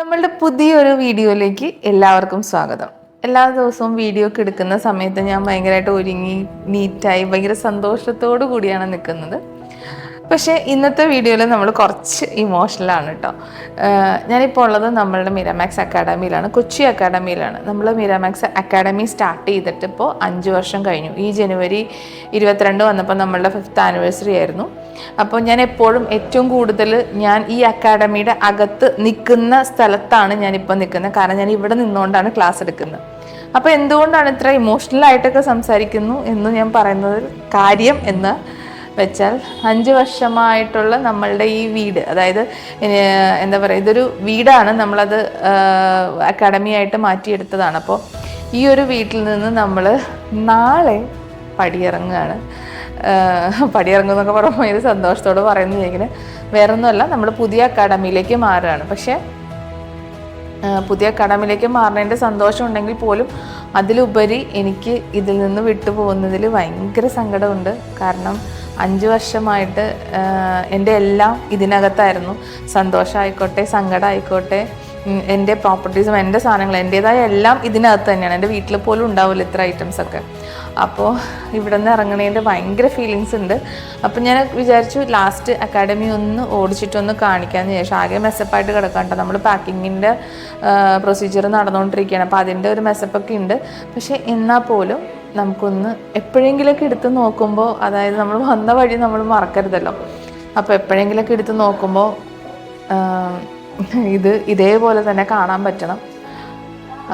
നമ്മളുടെ പുതിയൊരു വീഡിയോയിലേക്ക് എല്ലാവർക്കും സ്വാഗതം. എല്ലാ ദിവസവും വീഡിയോ ഒക്കെ എടുക്കുന്ന സമയത്ത് ഞാൻ ഭയങ്കരമായിട്ട് ഒരുങ്ങി നീറ്റായി ഭയങ്കര സന്തോഷത്തോടു കൂടിയാണ് നിൽക്കുന്നത്. പക്ഷേ ഇന്നത്തെ വീഡിയോയിൽ നമ്മൾ കുറച്ച് ഇമോഷണലാണ് കേട്ടോ ഞാനിപ്പോൾ ഉള്ളത് നമ്മളുടെ മിരാമാക്സ് അക്കാഡമിയിലാണ് കൊച്ചി അക്കാഡമിയിലാണ് നമ്മൾ മിരാമാക്സ് അക്കാഡമി സ്റ്റാർട്ട് ചെയ്തിട്ട് ഇപ്പോൾ അഞ്ച് വർഷം കഴിഞ്ഞു. ഈ ജനുവരി ഇരുപത്തിരണ്ട് വന്നപ്പോൾ നമ്മളുടെ ഫിഫ്ത്ത് ആനിവേഴ്സറി ആയിരുന്നു. അപ്പോൾ ഞാൻ എപ്പോഴും ഏറ്റവും കൂടുതൽ ഞാൻ ഈ അക്കാഡമിയുടെ അകത്ത് നിൽക്കുന്ന സ്ഥലത്താണ് ഞാനിപ്പോൾ നിൽക്കുന്നത്. കാരണം ഞാൻ ഇവിടെ നിന്നുകൊണ്ടാണ് ക്ലാസ് എടുക്കുന്നത്. അപ്പോൾ എന്തുകൊണ്ടാണ് ഇത്ര ഇമോഷണലായിട്ടൊക്കെ സംസാരിക്കുന്നു എന്ന് ഞാൻ പറയുന്നത് കാര്യം എന്ന് വെച്ചാൽ അഞ്ച് വർഷമായിട്ടുള്ള നമ്മളുടെ ഈ വീട് അതായത് എന്താ പറയുക ഇതൊരു വീടാണ് നമ്മളത് അക്കാഡമി ആയിട്ട് മാറ്റിയെടുത്തതാണ്. അപ്പോൾ ഈ ഒരു വീട്ടിൽ നിന്ന് നമ്മൾ നാളെ പടിയിറങ്ങുകയാണ്. പടിയിറങ്ങും എന്നൊക്കെ പറയുമ്പോൾ ഇത് സന്തോഷത്തോടെ പറയുന്നതെങ്കിൽ വേറെ ഒന്നുമല്ല നമ്മൾ പുതിയ അക്കാഡമിയിലേക്ക് മാറുകയാണ്. പക്ഷേ പുതിയ അക്കാഡമിയിലേക്ക് മാറുന്നതിന്റെ സന്തോഷം ഉണ്ടെങ്കിൽ പോലും അതിലുപരി എനിക്ക് ഇതിൽ നിന്ന് വിട്ടുപോകുന്നതിൽ ഭയങ്കര സങ്കടമുണ്ട്. കാരണം അഞ്ച് വർഷമായിട്ട് എന്റെ എല്ലാം ഇതിനകത്തായിരുന്നു. സന്തോഷമായിക്കോട്ടെ സങ്കടമായിക്കോട്ടെ എന്റെ പ്രോപ്പർട്ടീസും എന്റെ സാധനങ്ങൾ എന്റേതായ എല്ലാം ഇതിനകത്ത് തന്നെയാണ്. എന്റെ വീട്ടിൽ പോലും ഉണ്ടാവില്ല ഇത്ര ഐറ്റംസ് ഒക്കെ. അപ്പോൾ ഇവിടെ നിന്ന് ഇറങ്ങണേന്റെ ഭയങ്കര ഫീലിങ്സ് ഉണ്ട്. അപ്പോൾ ഞാൻ വിചാരിച്ചു ലാസ്റ്റ് അക്കാഡമി ഒന്ന് ഓടിച്ചിട്ടൊന്ന് കാണിക്കാമെന്ന് വിചാരിച്ചു. ആകെ മെസ്സപ്പായിട്ട് കിടക്കണ്ട നമ്മൾ പാക്കിങ്ങിന്റെ പ്രൊസീജിയർ നടന്നുകൊണ്ടിരിക്കുകയാണ് അപ്പോൾ അതിന്റെ ഒരു മെസ്സപ്പൊക്കെ ഉണ്ട്. പക്ഷേ എന്നാൽ പോലും നമുക്കൊന്ന് എപ്പോഴെങ്കിലൊക്കെ എടുത്ത് നോക്കുമ്പോൾ അതായത് നമ്മൾ വന്ന വഴി നമ്മൾ മറക്കരുതല്ലോ. അപ്പോൾ എപ്പോഴെങ്കിലൊക്കെ എടുത്ത് നോക്കുമ്പോൾ ഇത് ഇതേപോലെ തന്നെ കാണാൻ പറ്റണം.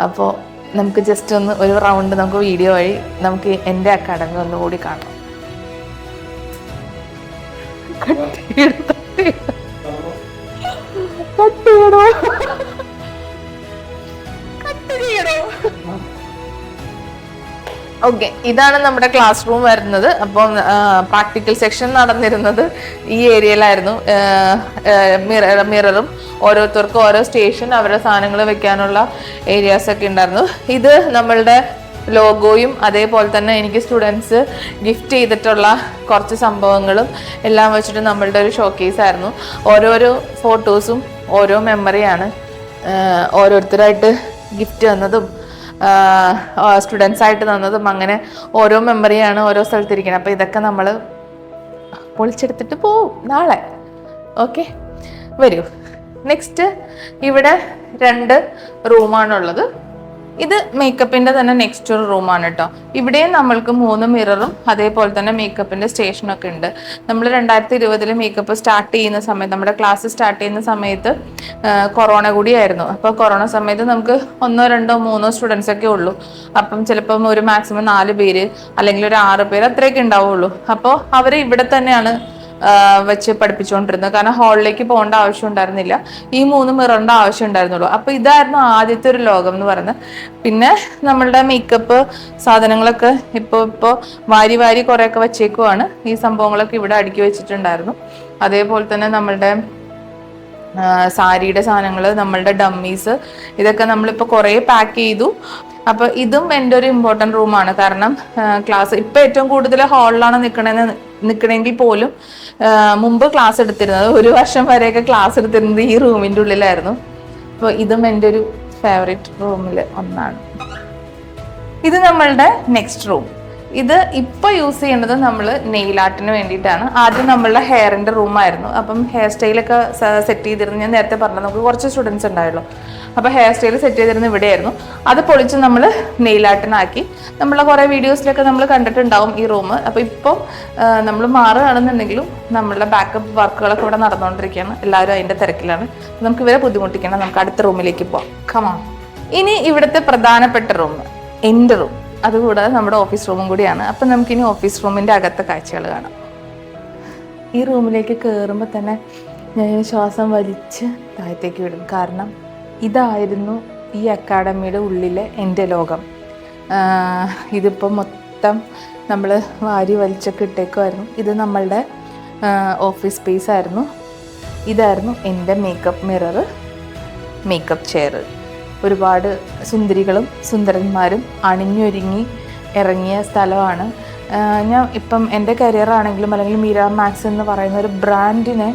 അപ്പോൾ നമുക്ക് ജസ്റ്റ് ഒന്ന് ഒരു റൗണ്ട് നമുക്ക് വീഡിയോ വഴി നമുക്ക് എന്റെ അക്കാഡമി ഒന്നുകൂടി കാണാം. കട്ട് ചെയ്യണോ? കട്ട് ഓക്കെ ഇതാണ് നമ്മുടെ ക്ലാസ് റൂം വരുന്നത്. അപ്പം പ്രാക്ടിക്കൽ സെക്ഷൻ നടന്നിരുന്നത് ഈ ഏരിയയിലായിരുന്നു മിറർ മിററും ഓരോരുത്തർക്കും ഓരോ സ്റ്റേഷൻ അവരുടെ സാധനങ്ങൾ വെക്കാനുള്ള ഏരിയാസ് ഒക്കെ ഉണ്ടായിരുന്നു. ഇത് നമ്മളുടെ ലോഗോയും അതേപോലെ തന്നെ എനിക്ക് സ്റ്റുഡൻസ് ഗിഫ്റ്റ് ചെയ്തിട്ടുള്ള കുറച്ച് സംഭവങ്ങളും എല്ലാം വെച്ചിട്ട് നമ്മളുടെ ഒരു ഷോക്കേസ് ആയിരുന്നു. ഓരോരോ ഫോട്ടോസും ഓരോ മെമ്മറിയാണ് ഓരോരുത്തരായിട്ട് ഗിഫ്റ്റ് തന്നതും സ്റ്റുഡൻസ് ആയിട്ട് തന്നതും അങ്ങനെ ഓരോ മെമ്മറിയാണ് ഓരോ സ്ഥലത്തിരിക്കുന്നത്. അപ്പോൾ ഇതൊക്കെ നമ്മൾ പൊളിച്ചെടുത്തിട്ട് പോവും നാളെ. ഓക്കെ വരൂ. നെക്സ്റ്റ് ഇവിടെ രണ്ട് റൂമാണുള്ളത് ഇത് മേക്കപ്പിന്റെ തന്നെ നെക്സ്റ്റ് ഒരു റൂമാണ് കേട്ടോ ഇവിടെയും നമ്മൾക്ക് മൂന്ന് മിററും അതേപോലെ തന്നെ മേക്കപ്പിന്റെ സ്റ്റേഷനൊക്കെ ഉണ്ട്. നമ്മൾ രണ്ടായിരത്തി ഇരുപതിൽ മേക്കപ്പ് സ്റ്റാർട്ട് ചെയ്യുന്ന സമയത്ത് നമ്മുടെ ക്ലാസ് സ്റ്റാർട്ട് ചെയ്യുന്ന സമയത്ത് കൊറോണ കൂടിയായിരുന്നു അപ്പോൾ കൊറോണ സമയത്ത് നമുക്ക് ഒന്നോ രണ്ടോ മൂന്നോ സ്റ്റുഡൻസ് ഒക്കെ ഉള്ളൂ. അപ്പം ചിലപ്പം ഒരു മാക്സിമം നാല് പേര് അല്ലെങ്കിൽ ഒരു ആറ് പേര് അത്രയൊക്കെ ഉണ്ടാവുള്ളൂ. അപ്പോൾ അവർ ഇവിടെ തന്നെയാണ് വെച്ച് പഠിപ്പിച്ചുകൊണ്ടിരുന്നത്. കാരണം ഹാളിലേക്ക് പോകേണ്ട ആവശ്യം ഉണ്ടായിരുന്നില്ല. ഈ മൂന്ന് മിറണ്ട ആവശ്യം ഉണ്ടായിരുന്നുള്ളൂ. അപ്പൊ ഇതായിരുന്നു ആദ്യത്തെ ഒരു ലോകം എന്ന് പറയുന്നത്. പിന്നെ നമ്മളുടെ മേക്കപ്പ് സാധനങ്ങളൊക്കെ ഇപ്പോൾ ഇപ്പോ വാരി വാരി കുറേയൊക്കെ വെച്ചേക്കുവാണ്. ഈ സംഭവങ്ങളൊക്കെ ഇവിടെ അടുക്കി വെച്ചിട്ടുണ്ടായിരുന്നു. അതേപോലെ തന്നെ നമ്മളുടെ സാരിയുടെ സാധനങ്ങൾ നമ്മളുടെ ഡമ്മീസ് ഇതൊക്കെ നമ്മളിപ്പോൾ കുറേ പാക്ക് ചെയ്തു. അപ്പോൾ ഇതും എന്റെ ഒരു ഇമ്പോർട്ടന്റ് റൂമാണ് കാരണം ക്ലാസ് ഇപ്പോൾ ഏറ്റവും കൂടുതൽ ഹാളിലാണ് നിൽക്കണമെന്ന് നിൽക്കണമെങ്കിൽ പോലും മുമ്പ് ക്ലാസ് എടുത്തിരുന്നത് ഒരു വർഷം വരെയൊക്കെ ക്ലാസ് എടുത്തിരുന്നത് ഈ റൂമിന്റെ ഉള്ളിലായിരുന്നു. അപ്പോൾ ഇതും എന്റെ ഒരു ഫേവറേറ്റ് റൂമിൽ ഒന്നാണ്. ഇത് നമ്മളുടെ നെക്സ്റ്റ് റൂം ഇത് ഇപ്പൊ യൂസ് ചെയ്യുന്നത് നമ്മൾ നെയിൽ ആർട്ടിന് വേണ്ടിയിട്ടാണ്. ആദ്യം നമ്മളുടെ ഹെയറിന്റെ റൂമായിരുന്നു അപ്പം ഹെയർ സ്റ്റൈലൊക്കെ സെറ്റ് ചെയ്തിരുന്നു. ഞാൻ നേരത്തെ പറഞ്ഞത് നമുക്ക് കുറച്ച് സ്റ്റുഡൻസ് ഉണ്ടായുള്ളൂ. അപ്പോൾ ഹെയർ സ്റ്റൈൽ സെറ്റ് ചെയ്തിരുന്നത് ഇവിടെയായിരുന്നു. അത് പൊളിച്ച് നമ്മൾ നെയിൽ ആർട്ടിനാക്കി നമ്മളെ കുറേ വീഡിയോസിലൊക്കെ നമ്മൾ കണ്ടിട്ടുണ്ടാവും ഈ റൂം അപ്പോൾ ഇപ്പം നമ്മൾ മാറുകയാണെന്നുണ്ടെങ്കിലും നമ്മളുടെ ബാക്കപ്പ് വർക്കുകളൊക്കെ ഇവിടെ നടന്നുകൊണ്ടിരിക്കുകയാണ്. എല്ലാവരും അതിന്റെ തിരക്കിലാണ്. നമുക്ക് ഇവരെ ബുദ്ധിമുട്ടിക്കണം നമുക്ക് അടുത്ത റൂമിലേക്ക് പോവാം. കമാ ഇനി ഇവിടുത്തെ പ്രധാനപ്പെട്ട റൂം എന്റെ റൂം അതുകൂടാതെ നമ്മുടെ ഓഫീസ് റൂമും കൂടിയാണ്. അപ്പം നമുക്കിനി ഓഫീസ് റൂമിന്റെ അകത്തെ കാഴ്ചകൾ കാണാം. ഈ റൂമിലേക്ക് കയറുമ്പോൾ തന്നെ ഞാൻ ശ്വാസം വലിച്ച് താഴത്തേക്ക് വിടും. കാരണം ഇതായിരുന്നു ഈ അക്കാഡമിയുടെ ഉള്ളിലെ എന്റെ ലോകം. ഇതിപ്പം മൊത്തം നമ്മൾ വാരി വലിച്ചൊക്കെ ഇട്ടേക്കുമായിരുന്നു ഇത് നമ്മളുടെ ഓഫീസ് സ്പേസ് ആയിരുന്നു. ഇതായിരുന്നു എന്റെ മേക്കപ്പ് മിറർ മേക്കപ്പ് ചെയർ ഒരുപാട് സുന്ദരികളും സുന്ദരന്മാരും അണിഞ്ഞൊരുങ്ങി ഇറങ്ങിയ സ്ഥലമാണ്. ഞാൻ ഇപ്പം എന്റെ കരിയർ ആണെങ്കിലും അല്ലെങ്കിൽ മീര മാക്സ് എന്ന് പറയുന്ന ഒരു ബ്രാൻഡിനെ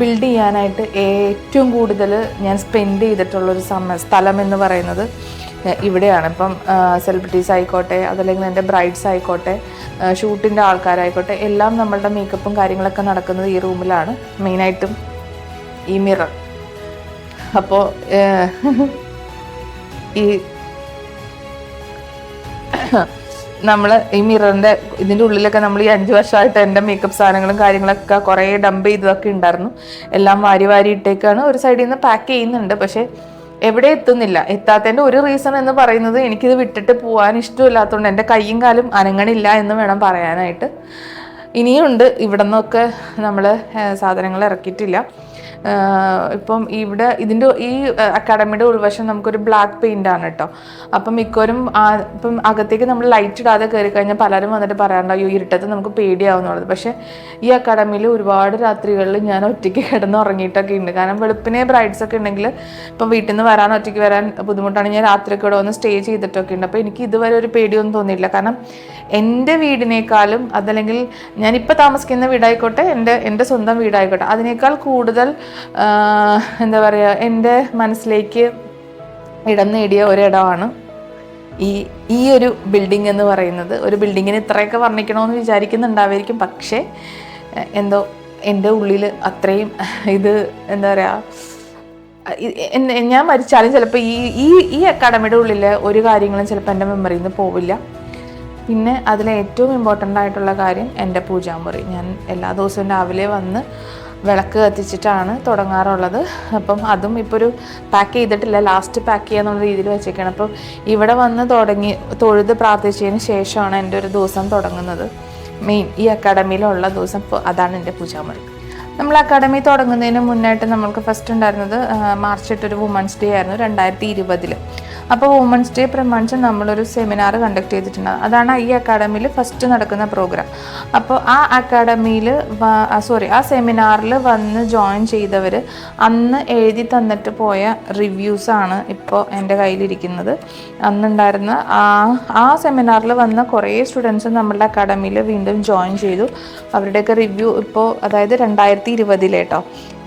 ബിൽഡ് ചെയ്യാനായിട്ട് ഏറ്റവും കൂടുതൽ ഞാൻ സ്പെൻഡ് ചെയ്തിട്ടുള്ളൊരു സമ സ്ഥലം എന്ന് പറയുന്നത് ഇവിടെയാണ്. ഇപ്പം സെലിബ്രിറ്റീസ് ആയിക്കോട്ടെ അതല്ലെങ്കിൽ എന്റെ ബ്രൈഡ്സ് ആയിക്കോട്ടെ ഷൂട്ടിന്റെ ആൾക്കാരായിക്കോട്ടെ എല്ലാം നമ്മളുടെ മേക്കപ്പും കാര്യങ്ങളൊക്കെ നടക്കുന്നത് ഈ റൂമിലാണ് മെയിനായിട്ടും ഈ മിറർ അപ്പോൾ ഈ നമ്മൾ ഈ മിററിന്റെ ഇതിന്റെ ഉള്ളിലൊക്കെ നമ്മൾ ഈ അഞ്ച് വർഷമായിട്ട് എന്റെ മേക്കപ്പ് സാധനങ്ങളും കാര്യങ്ങളൊക്കെ കുറേ ഡംപ് ചെയ്തതൊക്കെ ഉണ്ടായിരുന്നു എല്ലാം വാരി വാരി ഇട്ടേക്കാണ്. ഒരു സൈഡിൽ നിന്ന് പാക്ക് ചെയ്യുന്നുണ്ട്. പക്ഷേ എവിടെ എത്തുന്നില്ല. എത്താത്തതിന്റെ ഒരു റീസൺ എന്ന് പറയുന്നത് എനിക്കിത് വിട്ടിട്ട് പോകാൻ ഇഷ്ടമില്ലാത്തതുകൊണ്ട് എന്റെ കൈയും കാലും അനങ്ങണില്ല എന്ന് വേണം പറയാനായിട്ട്. ഇനിയുണ്ട്. ഇവിടെ നിന്നൊക്കെ നമ്മൾ സാധനങ്ങൾ ഇറക്കിയിട്ടില്ല. ഇപ്പം ഇവിടെ ഇതിന്റെ ഈ അക്കാഡമിയുടെ ഉൾവശം നമുക്കൊരു ബ്ലാക്ക് പെയിന്റ് ആണ് കേട്ടോ. അപ്പം മിക്കവരും ഇപ്പം അകത്തേക്ക് നമ്മൾ ലൈറ്റ് ഇടാതെ കയറി കഴിഞ്ഞാൽ പലരും വന്നിട്ട് പറയാറുണ്ട് അയ്യോ ഇരുട്ടത്ത് നമുക്ക് പേടിയാവുന്നുള്ളത്. പക്ഷേ ഈ അക്കാഡമിയിൽ ഒരുപാട് രാത്രികളിൽ ഞാൻ ഒറ്റയ്ക്ക് കിടന്ന് ഉറങ്ങിയിട്ടൊക്കെ ഉണ്ട്. കാരണം വെളുപ്പിനെ ബ്രൈഡ്സ് ഒക്കെ ഉണ്ടെങ്കിൽ ഇപ്പം വീട്ടിൽ നിന്ന് വരാൻ ഒറ്റയ്ക്ക് വരാൻ ബുദ്ധിമുട്ടാണ് ഞാൻ രാത്രിയൊക്കെ ഇവിടെ വന്ന് സ്റ്റേ ചെയ്തിട്ടൊക്കെ ഉണ്ട്. അപ്പോൾ എനിക്ക് ഇതുവരെ ഒരു പേടിയൊന്നും തോന്നിയില്ല. കാരണം എന്റെ വീടിനേക്കാളും അതല്ലെങ്കിൽ ഞാനിപ്പോൾ താമസിക്കുന്ന വീടായിക്കോട്ടെ എന്റെ എന്റെ സ്വന്തം വീടായിക്കോട്ടെ അതിനേക്കാൾ കൂടുതൽ എന്താ പറയുക എന്റെ മനസ്സിലേക്ക് ഇടം നേടിയ ഒരിടമാണ് ഈ ഈ ഒരു ബിൽഡിംഗ് എന്ന് പറയുന്നത്. ഒരു ബിൽഡിങ്ങിന് ഇത്രയൊക്കെ വർണിക്കണമെന്ന് വിചാരിക്കുന്നുണ്ടാവായിരിക്കും. പക്ഷേ എന്തോ എന്റെ ഉള്ളിൽ അത്രയും ഇത് എന്താ പറയുക ഞാൻ മരിച്ചാലും ചിലപ്പോൾ ഈ ഈ ഈ അക്കാഡമിയുടെ ഉള്ളിൽ ഒരു കാര്യങ്ങളും ചിലപ്പോൾ എന്റെ മെമ്മറിയിൽ നിന്ന് പോവില്ല. പിന്നെ അതിലെ ഏറ്റവും ഇമ്പോർട്ടന്റ് ആയിട്ടുള്ള കാര്യം എന്റെ പൂജാമുറി. ഞാൻ എല്ലാ ദിവസവും രാവിലെ വന്ന് വിളക്ക് കത്തിച്ചിട്ടാണ് തുടങ്ങാറുള്ളത്. അപ്പം അതും ഇപ്പോൾ ഒരു പാക്ക് ചെയ്തിട്ടില്ല. ലാസ്റ്റ് പാക്ക് ചെയ്യാന്നുള്ള രീതിയിൽ വെച്ചേക്കാണ്. അപ്പം ഇവിടെ വന്ന് തുടങ്ങി തൊഴുത് പ്രാർത്ഥിച്ചതിന് ശേഷമാണ് എന്റെ ഒരു ദിവസം തുടങ്ങുന്നത്. മെയിൻ ഈ അക്കാഡമിയിലുള്ള ദിവസം അതാണ് എന്റെ പൂജാമുറി. നമ്മൾ അക്കാഡമി തുടങ്ങുന്നതിന് മുന്നായിട്ട് നമ്മൾക്ക് ഫസ്റ്റ് ഉണ്ടായിരുന്നത് മാർച്ച് എട്ട് ഒരു വുമൻസ് ഡേ ആയിരുന്നു രണ്ടായിരത്തി ഇരുപതിൽ അപ്പോൾ വുമൻസ് ഡേ പ്രമാണിച്ച് നമ്മളൊരു സെമിനാർ കണ്ടക്ട് ചെയ്തിട്ടുണ്ട്. അതാണ് ഈ അക്കാഡമിയിൽ ഫസ്റ്റ് നടക്കുന്ന പ്രോഗ്രാം അപ്പോൾ ആ അക്കാഡമിയിൽ സോറി ആ സെമിനാറിൽ വന്ന് ജോയിൻ ചെയ്തവർ അന്ന് എഴുതി തന്നിട്ട് പോയ റിവ്യൂസാണ് ഇപ്പോൾ എന്റെ കയ്യിലിരിക്കുന്നത്. അന്നുണ്ടായിരുന്ന ആ ആ സെമിനാറിൽ വന്ന കുറേ സ്റ്റുഡൻസ് നമ്മളുടെ അക്കാഡമിയിൽ വീണ്ടും ജോയിൻ ചെയ്തു. അവരുടെയൊക്കെ റിവ്യൂ ഇപ്പോൾ അതായത് രണ്ടായിരത്തി ഇരുപതിലേട്ടോ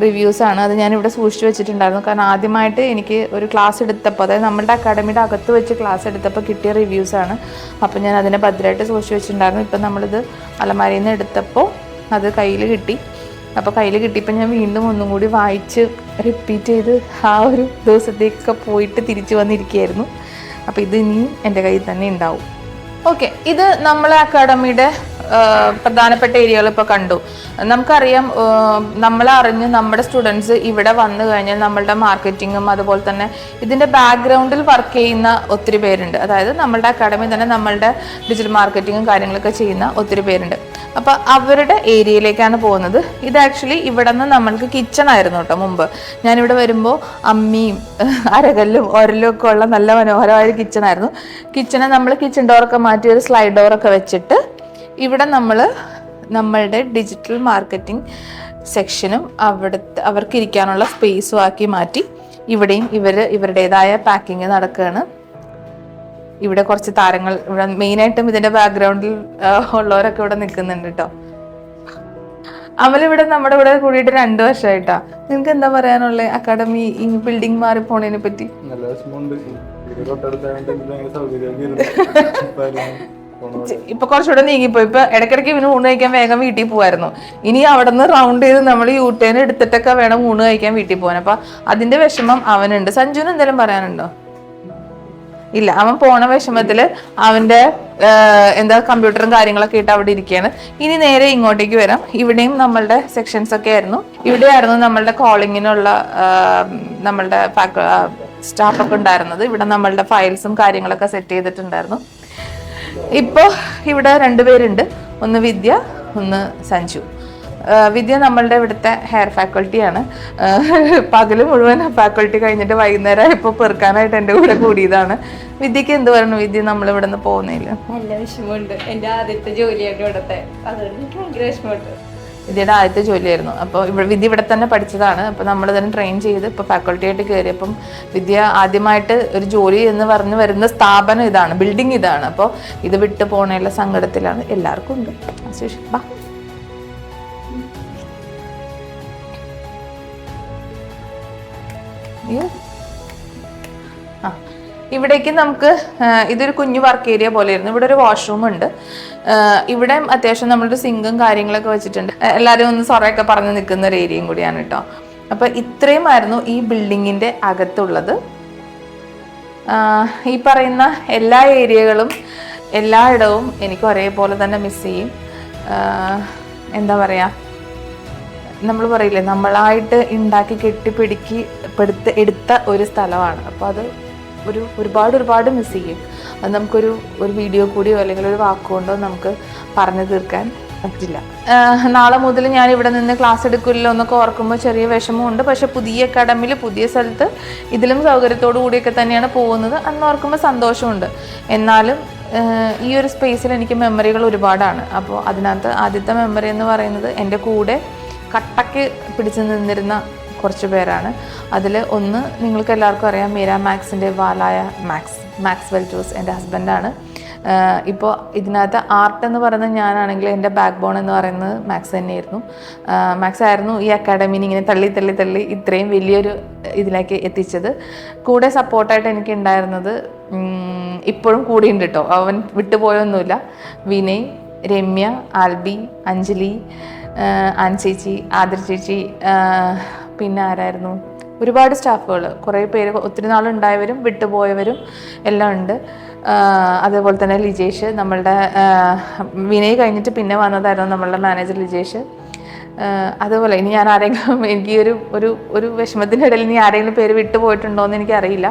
റിവ്യൂസാണ് അത് ഞാനിവിടെ സൂക്ഷിച്ചു വെച്ചിട്ടുണ്ടായിരുന്നു. കാരണം ആദ്യമായിട്ട് എനിക്ക് ഒരു ക്ലാസ് എടുത്തപ്പോൾ അതായത് നമ്മുടെ അക്കാഡമിയുടെ അകത്ത് വെച്ച് ക്ലാസ് എടുത്തപ്പോൾ കിട്ടിയ റിവ്യൂസാണ് അപ്പോൾ ഞാൻ അതിനെ ഭദ്രമായിട്ട് സൂക്ഷിച്ചു വെച്ചിട്ടുണ്ടായിരുന്നു. ഇപ്പം നമ്മളിത് അലമാരിയിൽ നിന്ന് എടുത്തപ്പോൾ അത് കയ്യിൽ കിട്ടി. അപ്പോൾ കയ്യിൽ കിട്ടിയപ്പോൾ ഞാൻ വീണ്ടും ഒന്നും കൂടി വായിച്ച് റിപ്പീറ്റ് ചെയ്ത് ആ ഒരു ദിവസത്തേക്കൊക്കെ പോയിട്ട് തിരിച്ചു വന്നിരിക്കുകയായിരുന്നു. അപ്പോൾ ഇത് ഇനിയും എന്റെ കയ്യിൽ തന്നെ ഉണ്ടാവും. ഓക്കെ ഇത് നമ്മളെ അക്കാഡമിയുടെ പ്രധാനപ്പെട്ട ഏരിയകൾ ഇപ്പോൾ കണ്ടു. നമുക്കറിയാം നമ്മളെ അറിഞ്ഞ് നമ്മുടെ സ്റ്റുഡൻസ് ഇവിടെ വന്നു കഴിഞ്ഞാൽ നമ്മളുടെ മാർക്കറ്റിങ്ങും അതുപോലെ തന്നെ ഇതിന്റെ ബാക്ക്ഗ്രൗണ്ടിൽ വർക്ക് ചെയ്യുന്ന ഒത്തിരി പേരുണ്ട്. അതായത് നമ്മളുടെ അക്കാഡമി തന്നെ നമ്മളുടെ ഡിജിറ്റൽ മാർക്കറ്റിങ്ങും കാര്യങ്ങളൊക്കെ ചെയ്യുന്ന ഒത്തിരി പേരുണ്ട്. അപ്പോൾ അവരുടെ ഏരിയയിലേക്കാണ് പോകുന്നത്. ഇത് ആക്ച്വലി ഇവിടെ നിന്ന് നമ്മൾക്ക് കിച്ചൺ ആയിരുന്നു കേട്ടോ മുമ്പ്. ഞാനിവിടെ വരുമ്പോൾ അമ്മിയും അരകല്ലും ഒരലും ഒക്കെ ഉള്ള നല്ല മനോഹരമായ കിച്ചൺ ആയിരുന്നു. കിച്ചണെ നമ്മൾ കിച്ചൺ ഡോറൊക്കെ മാറ്റി ഒരു സ്ലൈഡ് ഡോറൊക്കെ വെച്ചിട്ട് ഇവിടെ നമ്മൾ നമ്മളുടെ ഡിജിറ്റൽ മാർക്കറ്റിംഗ് സെക്ഷനും അവിടുത്തെ അവർക്ക് ഇരിക്കാനുള്ള സ്പേസും ആക്കി മാറ്റി ഇവിടെയും ഇവർ ഇവരുടേതായ പാക്കിങ് നടക്കുകയാണ് ഇവിടെ കുറച്ച് താരങ്ങൾ ഇവിടെ മെയിനായിട്ടും ഇതിന്റെ ബാക്ക്ഗ്രൗണ്ടിൽ ഉള്ളവരൊക്കെ ഇവിടെ നിൽക്കുന്നുണ്ട് കേട്ടോ അവളിവിടെ നമ്മുടെ ഇവിടെ കൂടിയിട്ട് രണ്ടു വർഷമായിട്ടാ നിനക്ക് എന്താ പറയാനുള്ളത് അക്കാഡമി ഈ ബിൽഡിംഗ് മാറി പോണതിനെ പറ്റി ഇപ്പൊ കുറച്ചുകൂടെ നീങ്ങിപ്പോയി. ഇപ്പൊ ഇടയ്ക്കിടയ്ക്ക് ഇവന് ഊണ് കഴിക്കാൻ വേഗം വീട്ടിൽ പോവായിരുന്നു. ഇനി അവിടെ നിന്ന് റൗണ്ട് ചെയ്ത് നമ്മൾ യൂട്ടേൺ എടുത്തിട്ടൊക്കെ വേണം ഊണ് കഴിക്കാൻ വീട്ടിൽ പോകാൻ അപ്പൊ അതിന്റെ വിഷമം അവനുണ്ട്. സഞ്ജുവിന് എന്തെങ്കിലും പറയാനുണ്ടോ? ഇല്ല അവൻ പോണ വിഷമത്തിൽ അവന്റെ എന്താ കമ്പ്യൂട്ടറും കാര്യങ്ങളൊക്കെ ഇട്ട് അവിടെ ഇരിക്കുകയാണ്. ഇനി നേരെ ഇങ്ങോട്ടേക്ക് വരാം. ഇവിടെയും നമ്മളുടെ സെക്ഷൻസ് ഒക്കെ ആയിരുന്നു. ഇവിടെയായിരുന്നു നമ്മളുടെ കോളിങ്ങിനുള്ള നമ്മളുടെ സ്റ്റാഫൊക്കെ ഉണ്ടായിരുന്നത്. ഇവിടെ നമ്മളുടെ ഫയൽസും കാര്യങ്ങളൊക്കെ സെറ്റ് ചെയ്തിട്ടുണ്ടായിരുന്നു. ഇപ്പോൾ ഇവിടെ രണ്ടുപേരുണ്ട് ഒന്ന് വിദ്യ ഒന്ന് സഞ്ജു. വിദ്യ നമ്മളുടെ ഇവിടുത്തെ ഹെയർ ഫാക്കൾട്ടിയാണ് പകൽ മുഴുവൻ ഫാക്കൾട്ടി കഴിഞ്ഞിട്ട് വൈകുന്നേരം ഇപ്പോൾ പെറുക്കാനായിട്ട് എന്റെ കൂടെ കൂടിയതാണ്. വിദ്യക്ക് എന്ത് പറഞ്ഞു? വിദ്യ നമ്മൾ ഇവിടെ നിന്ന് പോകുന്നില്ല നല്ല വിഷമമുണ്ട്. എന്റെ ആദ്യത്തെ ജോലിയാണ് ഇവിടുത്തെ. അതുകൊണ്ട് എനിക്ക് ഭയങ്കര വിഷമമുണ്ട്. വിദ്യയുടെ ആദ്യത്തെ ജോലിയായിരുന്നു. അപ്പോൾ ഇവിടെ വിദ്യ ഇവിടെ തന്നെ പഠിച്ചതാണ്. അപ്പോൾ നമ്മൾ തന്നെ ട്രെയിൻ ചെയ്ത് ഇപ്പോൾ ഫാക്കൾട്ടി ആയിട്ട് കയറിയപ്പം വിദ്യ ആദ്യമായിട്ട് ഒരു ജോലി എന്ന് പറഞ്ഞ് വരുന്ന സ്ഥാപനം ഇതാണ് ബിൽഡിംഗ് ഇതാണ്. അപ്പോൾ ഇത് വിട്ടു പോണേലുള്ള സങ്കടത്തിലാണ് എല്ലാവർക്കും ഉണ്ട്. ശേഷം ഇവിടേക്ക് നമുക്ക് ഇതൊരു കുഞ്ഞു വർക്ക് ഏരിയ പോലെയായിരുന്നു. ഇവിടെ ഒരു വാഷ്റൂം ഉണ്ട്. ഇവിടെ അത്യാവശ്യം നമ്മളൊരു സിങ്കും കാര്യങ്ങളൊക്കെ വെച്ചിട്ടുണ്ട്. എല്ലാവരും ഒന്ന് സൊറയൊക്കെ പറഞ്ഞ് നിൽക്കുന്ന ഒരു ഏരിയയും കൂടിയാണ് കേട്ടോ. അപ്പൊ ഇത്രയുമായിരുന്നു ഈ ബിൽഡിങ്ങിന്റെ അകത്തുള്ളത്. ഈ പറയുന്ന എല്ലാ ഏരിയകളും എല്ലായിടവും എനിക്ക് ഒരേപോലെ തന്നെ മിസ് ചെയ്യും. എന്താ പറയുക നമ്മൾ പറയില്ലേ നമ്മളായിട്ട് ഉണ്ടാക്കി കെട്ടിപ്പിടുക്കി എടുത്ത ഒരു സ്ഥലമാണ്. അപ്പോൾ അത് ഒരു ഒരുപാട് ഒരുപാട് മിസ് ചെയ്യും. അത് നമുക്കൊരു ഒരു വീഡിയോ കൂടിയോ അല്ലെങ്കിൽ ഒരു വാക്കുകൊണ്ടോ നമുക്ക് പറഞ്ഞു തീർക്കാൻ പറ്റില്ല. നാളെ മുതൽ ഞാൻ ഇവിടെ നിന്ന് ക്ലാസ് എടുക്കില്ലോ എന്നൊക്കെ ഓർക്കുമ്പോൾ ചെറിയ വിഷമമുണ്ട്. പക്ഷെ പുതിയ അക്കാഡമിയിൽ പുതിയ സ്ഥലത്ത് ഇതിലും സൗകര്യത്തോടു കൂടിയൊക്കെ തന്നെയാണ് പോകുന്നത് അന്ന് ഓർക്കുമ്പോൾ സന്തോഷമുണ്ട്. എന്നാലും ഈ ഒരു സ്പേസിൽ എനിക്ക് മെമ്മറികൾ ഒരുപാടാണ്. അപ്പോൾ അതിനകത്ത് ആദ്യത്തെ മെമ്മറി എന്ന് പറയുന്നത് എന്റെ കൂടെ കട്ടയ്ക്ക് പിടിച്ചു നിന്നിരുന്ന കുറച്ച് പേരാണ്. അതിൽ ഒന്ന് നിങ്ങൾക്ക് എല്ലാവർക്കും അറിയാം മീര മാക്സിന്റെ വാലായ മാക്സ് മാക്സ് വെൽറ്റൂസ് എന്റെ ഹസ്ബൻഡാണ്. ഇപ്പോൾ ഇതിനകത്ത് ആർട്ട് എന്ന് പറയുന്നത് ഞാനാണെങ്കിൽ എന്റെ ബാക്ക് ബോൺ എന്ന് പറയുന്നത് മാക്സ് തന്നെയായിരുന്നു. മാക്സ് ആയിരുന്നു ഈ അക്കാഡമിനെ ഇങ്ങനെ തള്ളി തള്ളി തള്ളി ഇത്രയും വലിയൊരു ഇതിലേക്ക് എത്തിച്ചത്. കൂടെ സപ്പോർട്ടായിട്ട് എനിക്ക് ഉണ്ടായിരുന്നത് ഇപ്പോഴും കൂടിയുണ്ട് കേട്ടോ അവൻ വിട്ടുപോയൊന്നുമില്ല. വിനയ് രമ്യ ആൽബി അഞ്ജലി ആൻ ചേച്ചി ആദർ ചേച്ചി പിന്നെ ആരായിരുന്നു? ഒരുപാട് സ്റ്റാഫുകൾ കുറേ പേര് ഒത്തിരി നാളുണ്ടായവരും വിട്ടുപോയവരും എല്ലാം ഉണ്ട്. അതേപോലെ തന്നെ ലിജേഷ് നമ്മളുടെ വിനയ് കഴിഞ്ഞിട്ട് പിന്നെ വന്നതായിരുന്നു നമ്മളുടെ മാനേജർ ലിജേഷ്. അതുപോലെ ഇനി ഞാൻ ആരെങ്കിലും എനിക്ക് ഒരു ഒരു ഒരു വിഷമത്തിന്റെ ഇടയിൽ ഇനി ആരെങ്കിലും പേര് വിട്ടുപോയിട്ടുണ്ടോ എന്ന് എനിക്കറിയില്ല.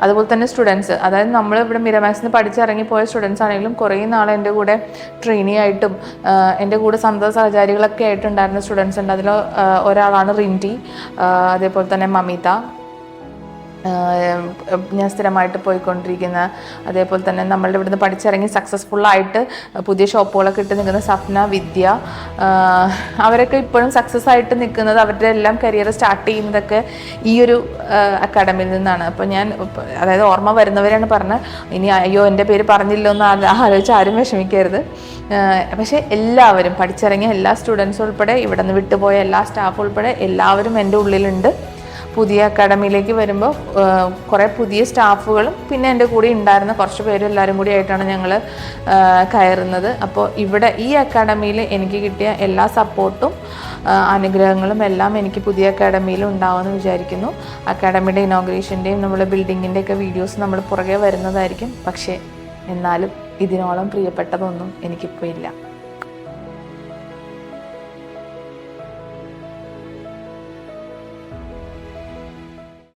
അതുപോലെ തന്നെ സ്റ്റുഡൻസ് അതായത് നമ്മൾ ഇവിടെ മിരമാക്സിന് പഠിച്ചിറങ്ങിപ്പോയ സ്റ്റുഡൻസ് ആണെങ്കിലും കുറേ നാൾ എന്റെ കൂടെ ട്രെയിനി ആയിട്ടും എന്റെ കൂടെ സന്ത സഹചാരികളൊക്കെ ആയിട്ടുണ്ടായിരുന്ന സ്റ്റുഡൻസ് ഉണ്ട്. അതിൽ ഒരാളാണ് റിന്റി അതേപോലെ തന്നെ മമിത. ഞാൻ സ്ഥിരമായിട്ട് പോയിക്കൊണ്ടിരിക്കുന്ന അതേപോലെ തന്നെ നമ്മളുടെ ഇവിടുന്ന് പഠിച്ചിറങ്ങി സക്സസ്ഫുള്ളായിട്ട് പുതിയ ഷോപ്പുകളൊക്കെ ഇട്ട് നിൽക്കുന്ന സഫ്ന വിദ്യ അവരൊക്കെ ഇപ്പോഴും സക്സസ് ആയിട്ട് നിൽക്കുന്നത് അവരുടെ എല്ലാം കരിയർ സ്റ്റാർട്ട് ചെയ്യുന്നതൊക്കെ ഈ ഒരു അക്കാഡമിയിൽ നിന്നാണ്. അപ്പോൾ ഞാൻ അതായത് ഓർമ്മ വരുന്നവരാണ് പറഞ്ഞത് ഇനി അയ്യോ എന്റെ പേര് പറഞ്ഞില്ലോ എന്ന് ആലോചിച്ച് ആരും വിഷമിക്കരുത്. പക്ഷേ എല്ലാവരും പഠിച്ചിറങ്ങിയ എല്ലാ സ്റ്റുഡൻസും ഉൾപ്പെടെ ഇവിടെ നിന്ന് വിട്ടുപോയ എല്ലാ സ്റ്റാഫ് ഉൾപ്പെടെ എല്ലാവരും എന്റെ ഉള്ളിലുണ്ട്. പുതിയ അക്കാഡമിയിലേക്ക് വരുമ്പോൾ കുറേ പുതിയ സ്റ്റാഫുകളും പിന്നെ എന്റെ കൂടെ ഉണ്ടായിരുന്ന കുറച്ച് പേരും എല്ലാവരും കൂടി ആയിട്ടാണ് ഞങ്ങൾ കയറുന്നത്. അപ്പോൾ ഇവിടെ ഈ അക്കാഡമിയിൽ എനിക്ക് കിട്ടിയ എല്ലാ സപ്പോർട്ടും അനുഗ്രഹങ്ങളും എല്ലാം എനിക്ക് പുതിയ അക്കാഡമിയിൽ ഉണ്ടാവുമെന്ന് വിചാരിക്കുന്നു. അക്കാഡമിയുടെ ഇനോഗ്രേഷന്റെയും നമ്മുടെ ബിൽഡിങ്ങിന്റെയൊക്കെ വീഡിയോസ് നമ്മൾ പുറകെ വരുന്നതായിരിക്കും. പക്ഷേ എന്നാലും ഇതിനോളം പ്രിയപ്പെട്ടതൊന്നും എനിക്കിപ്പോൾ ഇല്ല.